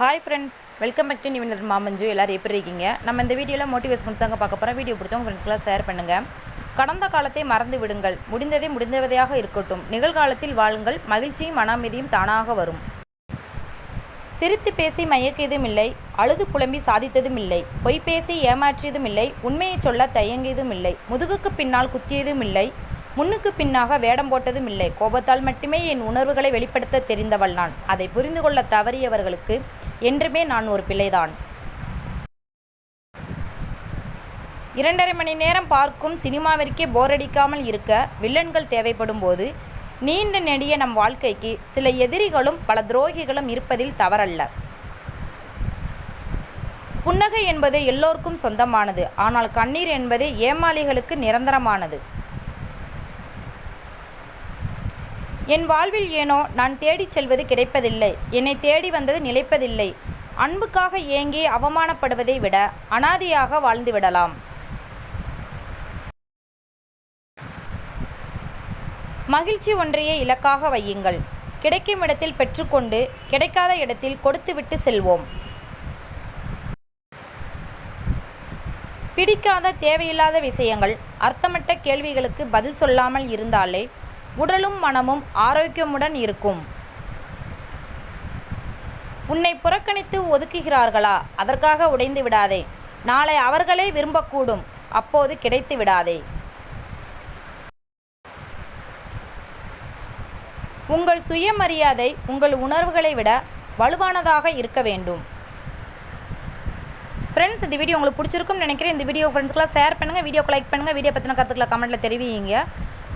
Hi friends welcome back to நிவினர் மாமஞ்சு எல்லோரும் எப்படி இருக்கீங்க? நம்ம இந்த வீடியோவில் மோட்டிவேஷன் தாங்க பார்க்க போகிறோம் வீடியோ பிடிச்சவங்க ஃப்ரெண்ட்ஸ்க்கெலாம் ஷேர் பண்ணுங்கள் கடந்த காலத்தை மறந்து விடுங்கள். முடிந்ததே முடிந்தவதையாக இருக்கட்டும். நிகழ்காலத்தில் வாழுங்கள். மகிழ்ச்சியும் மன அமைதியும் தானாக வரும். சிரித்து பேசி மயக்கியதும் இல்லை. அழுது புலம்பி சாதித்ததும் இல்லை. பொய் பேசி ஏமாற்றியதும் இல்லை. உண்மையை சொல்ல தயங்கியதும் இல்லை. முதுகுக்கு பின்னால் குத்தியதும் இல்லை. முன்னுக்கு பின்னாக வேடம் போட்டதும் இல்லை. கோபத்தால் மட்டுமே என் உணர்வுகளை வெளிப்படுத்த தெரிந்தவள் நான். அதை புரிந்து கொள்ள தவறியவர்களுக்கு என்றுமே நான் ஒரு பிள்ளைதான். இரண்டரை மணி நேரம் பார்க்கும் சினிமாவிற்கே போரடிக்காமல் இருக்க வில்லன்கள் தேவைப்படும் போது நீண்ட நெடிய நம் வாழ்க்கைக்கு சில எதிரிகளும் பல துரோகிகளும் இருப்பதில் தவறல்ல. புன்னகை என்பது எல்லோருக்கும் சொந்தமானது. ஆனால் கண்ணீர் என்பது ஏமாளிகளுக்கு நிரந்தரமானது. என் வாழ்வில் ஏனோ நான் தேடிச் செல்வது கிடைப்பதில்லை. என்னை தேடி வந்தது நிலைப்பதில்லை. அன்புக்காக ஏங்கி அவமானப்படுவதை விட அனாதியாக வாழ்ந்துவிடலாம் மகிழ்ச்சி ஒன்றையே இலக்காக வையுங்கள். கிடைக்கும் இடத்தில் பெற்றுக்கொண்டு கிடைக்காத இடத்தில் கொடுத்துவிட்டு செல்வோம். பிடிக்காத தேவையில்லாத விஷயங்கள் அர்த்தமற்ற கேள்விகளுக்கு பதில் சொல்லாமல் இருந்தாலே உடலும் மனமும் ஆரோக்கியமுடன் இருக்கும். உன்னை புறக்கணித்து ஒதுக்குகிறார்களா? அதற்காக உடைந்து விடாதே. நாளை அவர்களே விரும்பக்கூடும். அப்போது கிடைத்து விடாதே. உங்கள் சுயமரியாதை உங்கள் உணர்வுகளை விட வலுவானதாக இருக்க வேண்டும். ஃப்ரெண்ட்ஸ் இந்த வீடியோ உங்களுக்கு பிடிச்சிருக்கும்னு நினைக்கிறேன். இந்த வீடியோ ஃப்ரெண்ட்ஸ்க்கெலாம் ஷேர் பண்ணுங்கள் வீடியோக்கு லைக் பண்ணுங்கள் வீடியோ பற்றின கருத்துக்களை கமெண்ட்டில் தெரிவிங்க.